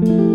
తుఫాను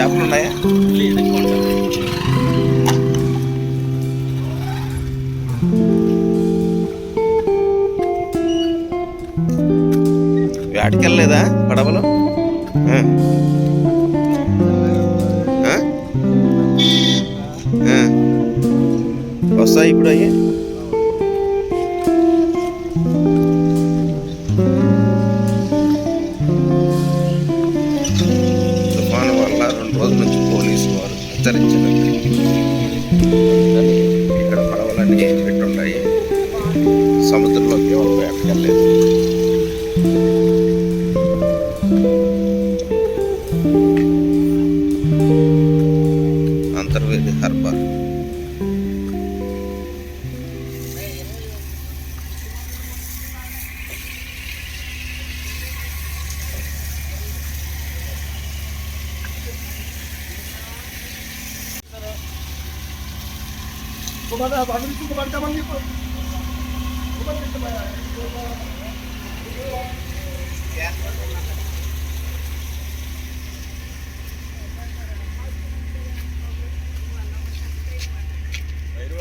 చేపలు ఉన్నాయా? వేటకి వెళ్ళలేదా పడవలో వస్తాయి ఇప్పుడు అయ్యి? రోజు నుంచి పోలీసు వారు హెచ్చరించారు ఇక్కడ పడవలన్నీ పెట్టున్నాయి. సముద్రంలోకి ఎవరు వేటకెళ్ళలేదు ওখানে বাঙালি কিন্তু বাড়িতে আমার নিয়ে ওখানে দেখতে পাই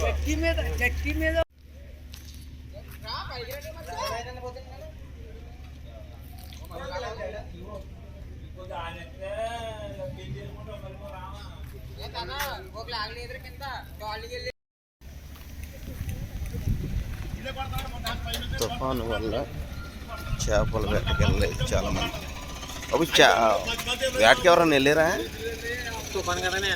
चक्की में चक्की में लागली इकडे किंवा తుఫాను వల్ల చేపలు వేటకెళ్ళలేదు చాలా మంది అవి చా వేటకి ఎవరన్నా వెళ్ళారా? తుఫాన్ కదనే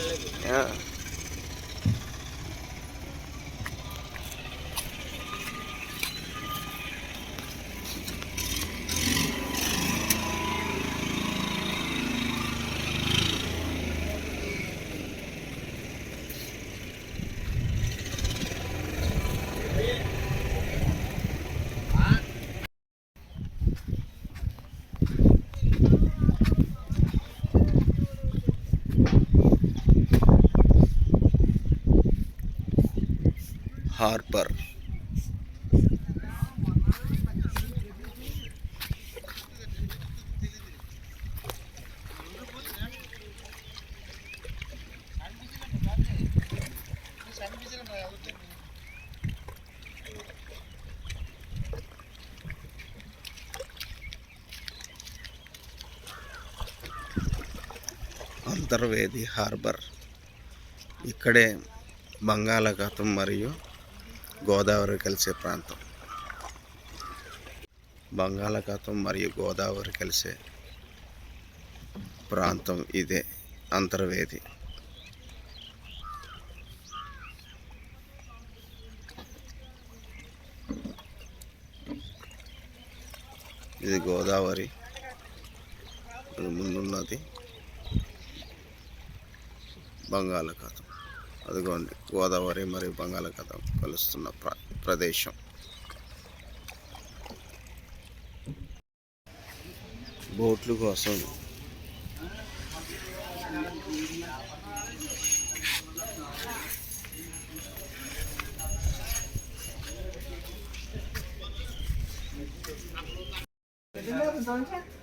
హార్బర్. అంతర్వేది హార్బర్. ఇక్కడే బంగాళాఖాతం మరియు గోదావరి కలిసే ప్రాంతం. బంగాళాఖాతం మరియు గోదావరి కలిసే ప్రాంతం ఇదే అంతర్వేది. ఇది గోదావరి ముందున్నది. బంగాళాఖాతం. అదిగోండి గోదావరి మరియు బంగాళాఖాతం కలుస్తున్న ప్ర ప్రదేశం. బోట్లు కోసం హార్బర్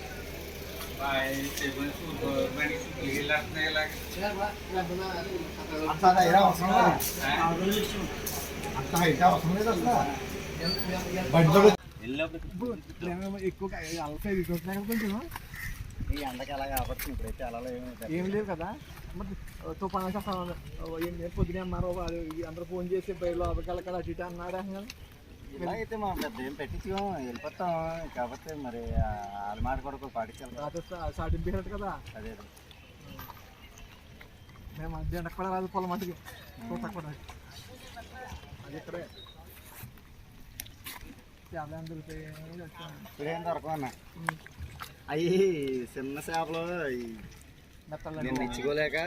అంత అవసరం లేదు అంత హైట్ అవసరం లేదు అసలు బండిలో ఎక్కువ అలసే తీసుకుంటున్నాయి కొంచెం ఈ ఎండకి ఎలా కాబట్టి ఇప్పుడైతే అలా ఏం లేదు కదా. మరి తుఫాను చెప్పాలి ఏం పొద్దునే అన్నారు అందరూ ఫోన్ చేసి బయలు లోపలికి అటు ఇటు అన్నారు అయితే మనం పెద్ద ఏం పెట్టించుకోం వెళ్ళిపోతాం కాకపోతే మరి వాళ్ళ మాట కూడా పాటించాలి పీరియడ్ కదా. అదే. మేము అది ఎండకు కూడా రాదు పొలం కూడా అది ఇక్కడే. చేపలు వచ్చాను. ఇప్పుడేం దొరకవన్నా అవి చిన్న చేపలు నేను ఇచ్చుకోలేక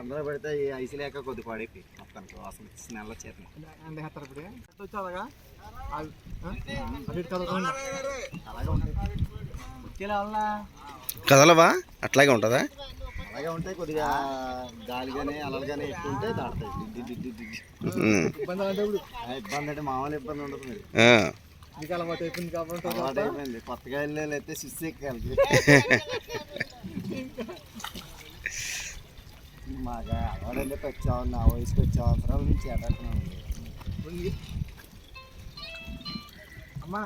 అందరూ పడితే ఈ ఐసు లేక కొద్ది పడిపోయి మొత్తానికి. ఉంటాయి. వచ్చేలా వల్ల కదలవా? అట్లాగే ఉంటుందా? అలాగే ఉంటాయి. కొద్దిగా గాలి కానీ అలలు కానీ ఎక్కువ ఉంటే దాడతాయి. ఇబ్బంది అంటే ఇబ్బంది అంటే మామూలు ఇబ్బంది ఉండదు మరి. మీకు అలవాటు అయిపోయింది కాబట్టి అలవాటు అయిపోయింది. కొత్తగా వెళ్ళి అయితే సిస్ ఎక్కాలి. అలవాడంటే వచ్చావు నా వయసుకి వచ్చే అవసరాల నుంచి ఎడట్లేదు అమ్మా.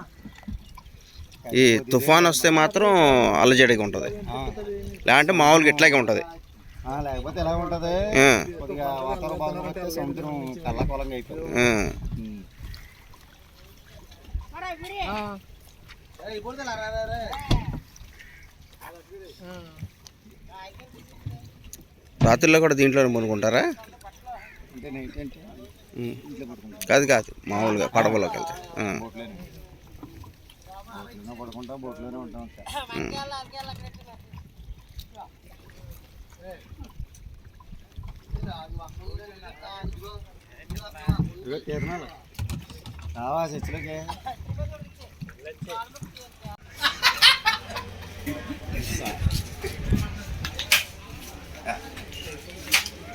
ఈ తుఫాన్ వస్తే మాత్రం అల్లజడిగా ఉంటుంది. లేదంటే మామూలుగా ఇట్లాగే ఉంటుంది. లేకపోతే ఎలా ఉంటది. కొద్దిగా వాతావరణ వస్తే సముద్రం కళ్ళకొలంగా అయిపోతుంది. ఆ. రాత్రిలో కూడా దీంట్లోనే పనుకుంటారా కాదు కాదు. మామూలుగా పడవలోకి వెళ్తే. ఆ.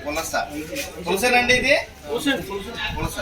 పులస. పులసనండి ఇది? పులస